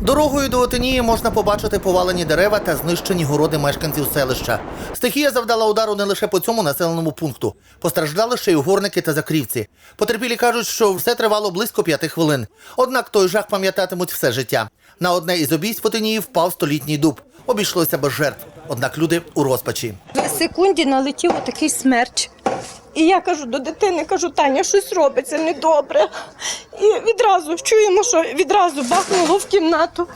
Дорогою до Отинії можна побачити повалені дерева та знищені городи мешканців селища. Стихія завдала удару не лише по цьому населеному пункту. Постраждали ще й угорники та закрівці. Потерпілі кажуть, що все тривало близько п'яти хвилин. Однак той жах пам'ятатимуть все життя. На одне із обійсть в Отинії впав столітній дуб. Обійшлося без жертв. Однак люди у розпачі. В секунді налетів такий смерч. І я кажу до дитини, кажу, Таня, щось робиться недобре. І відразу чуємо, що відразу бахнуло в кімнату.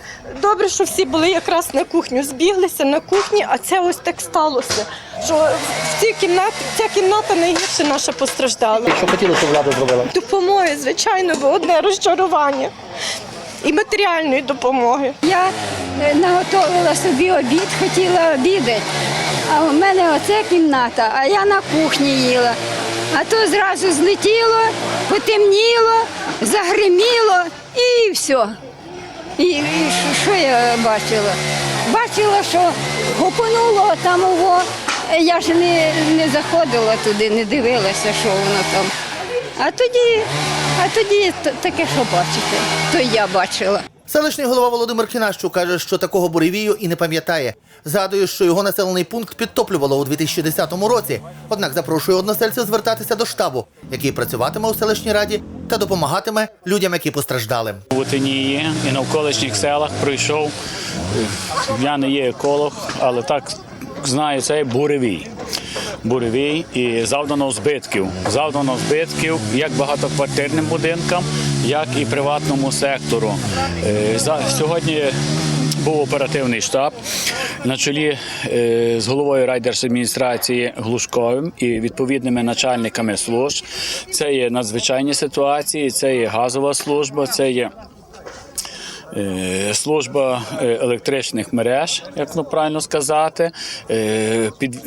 Добре, що всі були якраз на кухню, збіглися на кухні, а це ось так сталося. Що в цій кімнаті ця кімната найгірше наша постраждала. Що хотіли, щоб влада зробила? Допомоги, звичайно, бо одне розчарування і матеріальної допомоги. Я е, наготовила собі обід, хотіла обідати. А у мене оце кімната, а я на кухні їла. А то зразу злетіло, потемніло, загриміло і все. І, і що- я бачила? Бачила, що гупануло там його. Я ж не, не заходила туди, не дивилася, що воно там. А тоді, а тоді таке, що бачите, то я бачила. Селищний голова Володимир Кінащук каже, що такого буревію і не пам'ятає. Згадує, що його населений пункт підтоплювало у 2010 році. Однак запрошує односельців звертатися до штабу, який працюватиме у селищній раді та допомагатиме людям, які постраждали. В Отинії і навколишніх селах прийшов. Я не є еколог, але так знаю, це буревій. Буревій і завдано збитків. Завдано збитків як багатоквартирним будинкам, як і приватному сектору. Е, Сьогодні був оперативний штаб на чолі е, з головою райдержадміністрації Глушковим і відповідними начальниками служб. Це є надзвичайні ситуації, це є газова служба, це є. Е, Служба е, електричних мереж, як ну правильно сказати, е, під,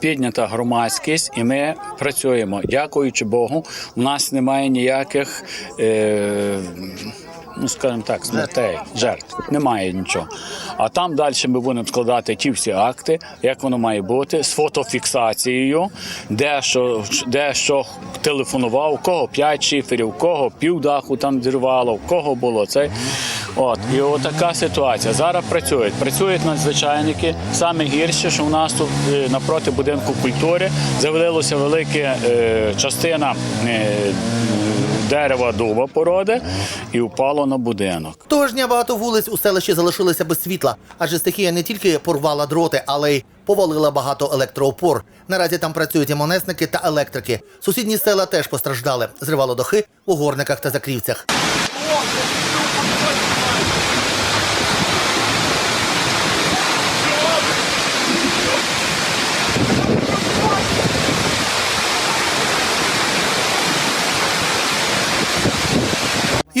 піднята громадськість, і ми працюємо. Дякуючи Богу, у нас немає ніяких, ну скажімо так, смертей, жертв. Немає нічого. А там далі ми будемо складати ті всі акти, як воно має бути, з фотофіксацією, де що, де що телефонував, кого п'ять шиферів, у кого півдаху там зірвало, кого було це. От і отака ситуація. Зараз працюють. Працюють надзвичайники. Саме гірше, що в нас тут е, напроти будинку культури завалилася велика е, частина е, дерева дуба породи і впало на будинок. Того ж дня багато вулиць у селищі залишилися без світла, адже стихія не тільки порвала дроти, але й повалила багато електроопор. Наразі там працюють і монесники та електрики. Сусідні села теж постраждали. Зривало дахи у горниках та закрівцях.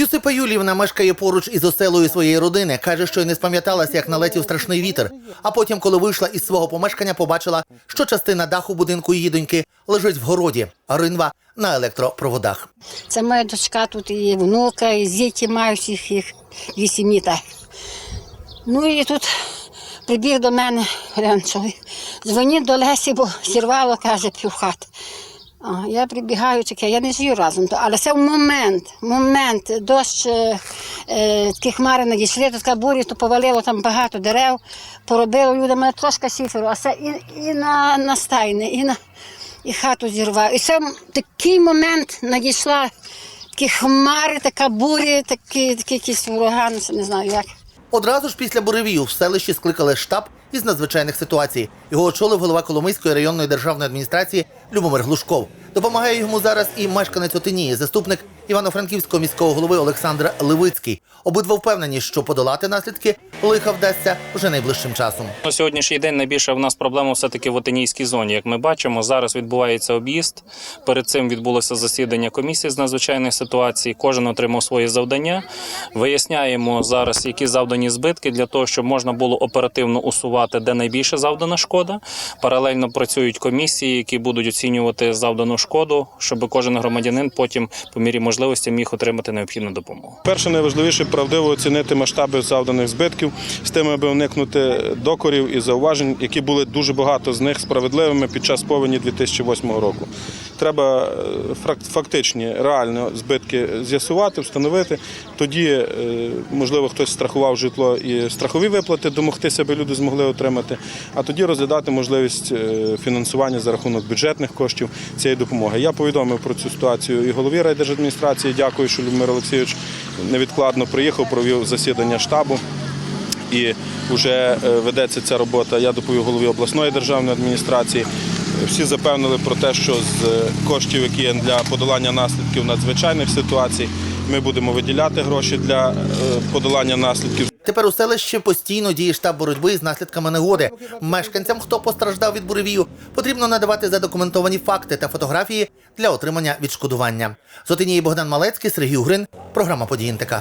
Юсипа Юлівна мешкає поруч із оселою своєї родини. Каже, що й не спам'яталася, як налетів страшний вітер. А потім, коли вийшла із свого помешкання, побачила, що частина даху будинку її доньки лежить в городі, а ринва на електропроводах. Це моя дочка тут і внука, і діти мають їх, їх вісім. Ну і тут прибіг до мене чоловік. Дзвоніть до Лесі, бо зірвало, каже, півхат. А, я прибігаю, таке, я не жию разом, але це момент, момент, дощ, е, е, такі хмари надійшли, тут така буря, то повалило там багато дерев, поробило люди, мене трошки сіферу, а це і, і на, на стайни, і на і хату зірвав. І це такий момент надійшла такі хмари, така буря, такі, такі якісь урагани, не знаю як. Одразу ж після буревію в селищі скликали штаб із надзвичайних ситуацій. Його очолив голова Коломийської районної державної адміністрації Любомир Глушков. Допомагає йому зараз і мешканець Отинії, заступник Івано-Франківського міського голови Олександр Левицький. Обидва впевнені, що подолати наслідки лиха вдасться вже найближчим часом. На сьогоднішній день найбільша в нас проблема все-таки в Отинійській зоні. Як ми бачимо, зараз відбувається об'їзд. Перед цим відбулося засідання комісії з надзвичайних ситуацій. Кожен отримав свої завдання. Виясняємо зараз, які завдані збитки для того, щоб можна було оперативно усувати, де найбільше завдана шкода. Паралельно працюють комісії, які будуть оцінювати завдану шкоду, щоб кожен громадянин потім, по мірі можливості, міг отримати необхідну допомогу. Перше, найважливіше правдиво оцінити масштаби завданих збитків з тим, аби уникнути докорів і зауважень, які були дуже багато з них справедливими під час повені 2008 року. Треба е, фактичні, реально збитки з'ясувати, встановити. Тоді, е, можливо, хтось страхував житло і страхові виплати домогтися, аби люди змогли отримати. А тоді розглядати можливість е, фінансування за рахунок бюджетних коштів цієї допомоги. Я повідомив про цю ситуацію і голові райдержадміністрації. Дякую, що Любомир Олексійович невідкладно приїхав, провів засідання штабу. І вже ведеться ця робота. Я доповів голові обласної державної адміністрації. Всі запевнили про те, що з е, коштів, які є для подолання наслідків надзвичайних ситуацій, ми будемо виділяти гроші для е, подолання наслідків. Тепер у селищі постійно діє штаб боротьби з наслідками негоди. Мешканцям, хто постраждав від буревію, потрібно надавати задокументовані факти та фотографії для отримання відшкодування. З Богдан Малецький, Сергій Угрин, програма «Події НТК».